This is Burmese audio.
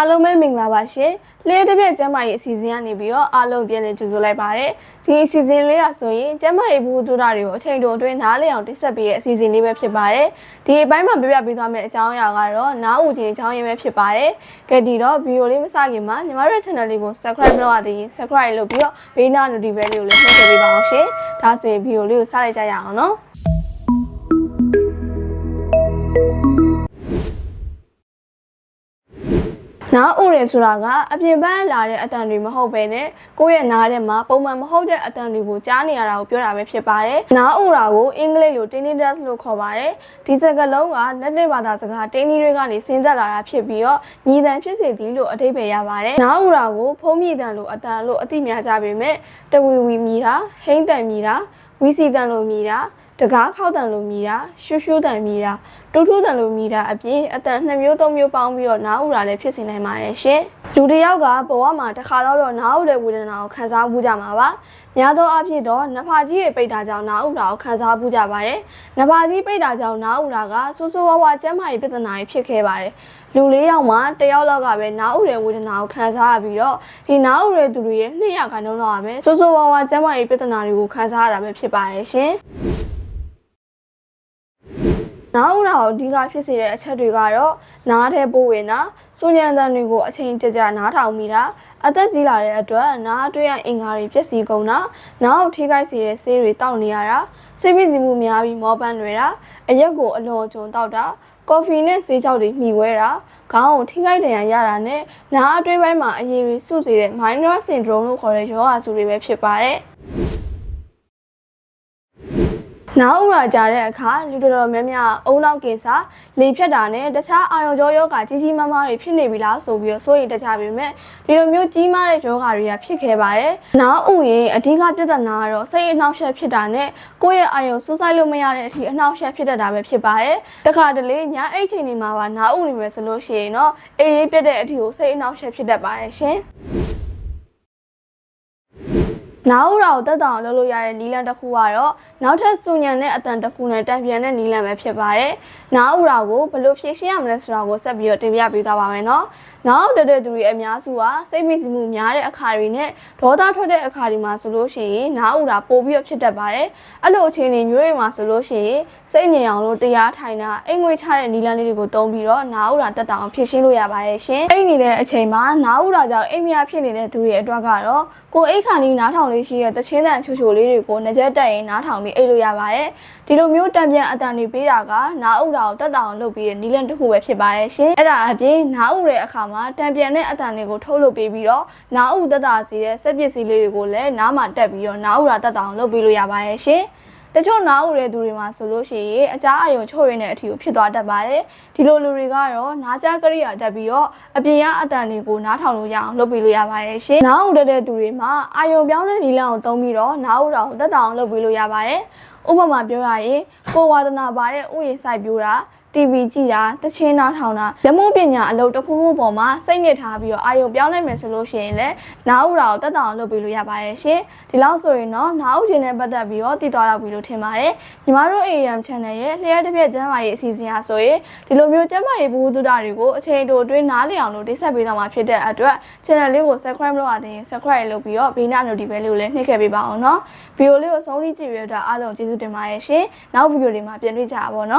အားလုံးပဲမင်္ဂလာပါရှင်။လျှက်တစ်ပြက်ကျမ်းမာရေးအစီအစဉ်ကနေပြီးတော့အားလုံးပြန်လည်ကြိုဆိုလိုက်ပါရစေ။ဒီအစီအစဉ်လေးကဆိုရင်ကျမ်းမာရေးဘူးဒုတာတွေကိုအချိန်တိုအတွင်းနားလည်အောင်တိဆက်ပေးတဲ့အစီအစဉ်လေးပဲဖြစ်ပါတယ်။ဒီအပိုင်းမှာပြပြပေးသွားမယ့်အကြောင်းအရာကတော့နားဦးခြင်းအကြောင်းရင်းပဲဖြစ်ပါတယ်။ကဲဒီတော့ဗီဒီယိုလေးမစခင်မှာညီမတို့ရဲ့ channel လေးကို subscribe လုပ်ရသေးရင် subscribe လုပ်ပြီးတော့ဘေးနား notification လေးကိုလည်းနှိပ်ထည့်ပေးပါအောင်ရှင်။ဒါဆိုရင်ဗီဒီယိုလေးကိုစလိုက်ကြရအောင်နော်။ နားဥရဲဆိုတာကအပြင်ပန်းလာတဲ့အတန်တွေမဟုတ်ပဲနဲ့ကိုယ့်ရဲ့နားထဲမှာပုံမှန်မဟုတ်တဲ့အတန်တွေကိုကြားနေရတာကိုပြောတာပဲဖြစ်ပါတယ်။နားဥရာကိုအင်္ဂလိပ်လို tinnitus လို့ခေါ်ပါတယ်။ဒီစကားလုံးကလက်တွေ့ဘာသာစကားတင်းနီတွေကနေဆင်းသက်လာတာဖြစ်ပြီးတော့မြည်တမ်းဖြစ်စေသည်လို့အဓိပ္ပာယ်ရပါတယ်။နားဥရာကိုဖုံးမြည်တမ်းလို့အတန်လို့အသိများကြပေမဲ့တဝီဝီမြည်တာဟိမ့်တန်မြည်တာဝီစီတန်လို့မြည်တာ တကားခောက်တန်လို့မြည်တာရှူးရှူးတန်မြည်တာတူးထူးတန်လို့မြည်တာအပြင်အတန်နှစ်မျိုးသုံးမျိုးပေါင်းပြီးတော့နားဥရာလည်းဖြစ်စေနိုင်ပါတယ်ရှင်လူတစ်ယောက်ကဘဝမှာတစ်ခါတော့တော့နားဥတဲ့ဝေဒနာကိုခံစားမှုကြမှာပါများသောအားဖြင့်တော့နဖာကြီးရဲ့ပိတ်တာကြောင့်နားဥရာကိုခံစားမှုကြပါတယ်နဖာကြီးပိတ်တာကြောင့်နားဥရာကဆိုးဆိုးဝါးဝါကျန်းမာရေးပြဿနာတွေဖြစ်ခဲ့ပါတယ်လူလေးယောက်မှာတယောက်လောက်ကပဲနားဥတဲ့ဝေဒနာကိုခံစားရပြီးတော့ဒီနားဥတဲ့သူတွေရဲ့နှစ်ယောက်ခန့်လုံးလောက်ကပဲဆိုးဆိုးဝါးဝါကျန်းမာရေးပြဿနာတွေကိုခံစားရတာပဲဖြစ်ပါတယ်ရှင် နားဥရာကိုအဓိကဖြစ်စေတဲ့အချက်တွေကတော့နားထဲပိုးဝင်တာစူညံတန်တွေကိုအချိန်ကြကြနားထောင်မိတာအသက်ကြီးလာတဲ့အတွက်နားအတွင်းအင်္ဂါတွေပျက်စီးကုန်တာနားကိုထိခိုက်စေတဲ့ဆေးတွေတောက်နေရတာဆေးပြည့်စီမှုများပြီးမောပန်းတွေတာအရက်ကိုအလွန်အကျွံတောက်တာကော်ဖီနဲ့ဆေးကြောက်တွေမှီဝဲတာခေါင်းကိုထိခိုက်ဒဏ်ရာရတာနဲ့နားအတွင်းပိုင်းမှာအရည်တွေစုစေတဲ့ minor syndrome လို့ခေါ်တဲ့ရောဂါစုတွေပဲဖြစ်ပါတယ် နားဥရာကြတဲ့အခါလူတော်တော်များများအုံနောက်ကင်ဆာလေဖြတ်တာနဲ့တခြားအာရုံကြောယောဂကြီးကြီးမားမားတွေဖြစ်နေပြီလားဆိုပြီးတော့စိုးရိမ်တကြပေမဲ့ဒီလိုမျိုးကြီးမားတဲ့ယောဂတွေကဖြစ်ခဲ့ပါတယ်။နားဥရင်အဓိကပြဿနာကတော့စိတ်အနှောက်အယှက်ဖြစ်တာနဲ့ကိုယ့်ရဲ့အာရုံစူးစိုက်လို့မရတဲ့အထိအနှောက်အယှက်ဖြစ်တတ်တာပဲဖြစ်ပါတယ်။တခါတလေညအိတ်ချိန်တွေမှာပါနားဥနေမယ်ဆိုလို့ရှိရင်တော့အေးရေးပြတ်တဲ့အထိကိုစိတ်အနှောက်အယှက်ဖြစ်တတ်ပါတယ်ရှင်။ နားဥရာကိုတက်တောင်လုပ်လို့ရတဲ့နီလန်တစ်ခုကတော့နောက်ထပ်စူညံတဲ့အတန်တစ်ခုနဲ့တံပြန်တဲ့နီလန်ပဲဖြစ်ပါတယ်။နားဥရာကိုဘယ်လိုဖြည့်ရှင်းရမလဲဆိုတာကိုဆက်ပြီးတော့တင်ပြပေးသွားပါမယ်နော်။နောက်တက်တဲ့သူတွေအများစုကစိတ်မိစီမှုများတဲ့အခါတွေနဲ့ဒေါသထွက်တဲ့အခါတွေမှာဆိုလို့ရှိရင်နားဥရာပို့ပြီးတော့ဖြစ်တတ်ပါတယ်။အဲ့လိုအခြေအနေမျိုးတွေမှာဆိုလို့ရှိရင်စိတ်ငြိမ်အောင်လို့တရားထိုင်တာအိမ်ငွေချတဲ့နီလန်လေးတွေကိုတုံးပြီးတော့နားဥရာတက်တောင်ဖြည့်ရှင်းလို့ရပါတယ်ရှင်။အိမ်နေတဲ့အချိန်မှာနားဥရာကြောင့်အိမ်မရဖြစ်နေတဲ့သူတွေအတွက်ကတော့ကိုယ်အိတ်ခါနီးနားထောင်လေးရှိတဲ့တချင်းတန်ချိုချိုလေးတွေကိုငကြက်တက်ရင်နားထောင်ပြီးအိတ်လို့ရပါတယ်။ဒီလိုမျိုးတံပြန်အတန်တွေပေးတာကနားဥရာကိုတက်တောင်လုပ်ပြီးတဲ့နီလန်တစ်ခုပဲဖြစ်ပါတယ်ရှင်။အဲ့ဒါအပြင်နားဥတဲ့အခါမှာတံပြန်တဲ့အတန်တွေကိုထုတ်လုပ်ပေးပြီးတော့နားဥတက်တာစီတဲ့စက်ပစ္စည်းလေးတွေကိုလည်းနားမှာတက်ပြီးတော့နားဥရာတက်တောင်လုပ်ပေးလို့ရပါတယ်ရှင်။ တချို့နားဥတဲ့သူတွေမှာဆိုလို့ရှိရင်အကြားအယုံချို့ရင်းတဲ့အထီကိုဖြစ်သွားတတ်ပါတယ်ဒီလိုလူတွေကတော့နားကြားကရိယာတက်ပြီးတော့အပြင်ကအတန်တွေကိုနားထောင်လို့ရအောင်လုပ်ပေးလို့ရပါတယ်ရှင်နားဥတဲ့သူတွေမှာအာယုံပြောင်းတဲ့နီလန်ကိုသုံးပြီးတော့နားဥတော်ကိုတက်တောင်လုပ်ပေးလို့ရပါတယ်ဥပမာပြောရရင်ကိုဝါဒနာပါတဲ့ဥယျာဉ်စိုက်ပြိုးတာ TV ကြည့်တာတချင်းနားထောင်တာလက်မှုပညာအလုပ်တစ်ခုခုပေါ်မှာစိတ်ညစ်ထားပြီးတော့အာရုံပြောင်းလိုက်မယ်ဆိုလို့ရှိရင်လည်းနားဥရာကိုတက်တောင်လုပ်ပေးလို့ရပါတယ်ရှင်ဒီလောက်ဆိုရင်တော့နားဥခြင်းနဲ့ပတ်သက်ပြီးတော့တည်သွားတော့ပြီလို့ထင်ပါတယ်ညီမတို့ AM channel ရဲ့လျှက်တစ်ပြက်ကျမ်းမာရေးအစီအစဉ်အားဆိုရင်ဒီလိုမျိုးကျမ်းမာရေးဘူးတုဒ္ဒတွေကိုအချိန်တိုအတွင်းနားလည်အောင်လို့တိဆက်ပေးသွားမှာဖြစ်တဲ့အတွက် channel လေးကို subscribe လုပ်ရတဲ့ရင် subscribe လုပ်ပြီးတော့ဘေးနား notification လေးကိုလည်းနှိပ်ခဲ့ပေးပါအောင်နော်ဗီဒီယိုလေးကိုဆုံးဖြတ်ကြည့်ရတဲ့အားလုံးကျေးဇူးတင်ပါတယ်ရှင်နောက်ဗီဒီယိုတွေမှာပြန်တွေ့ကြပါဘောနော်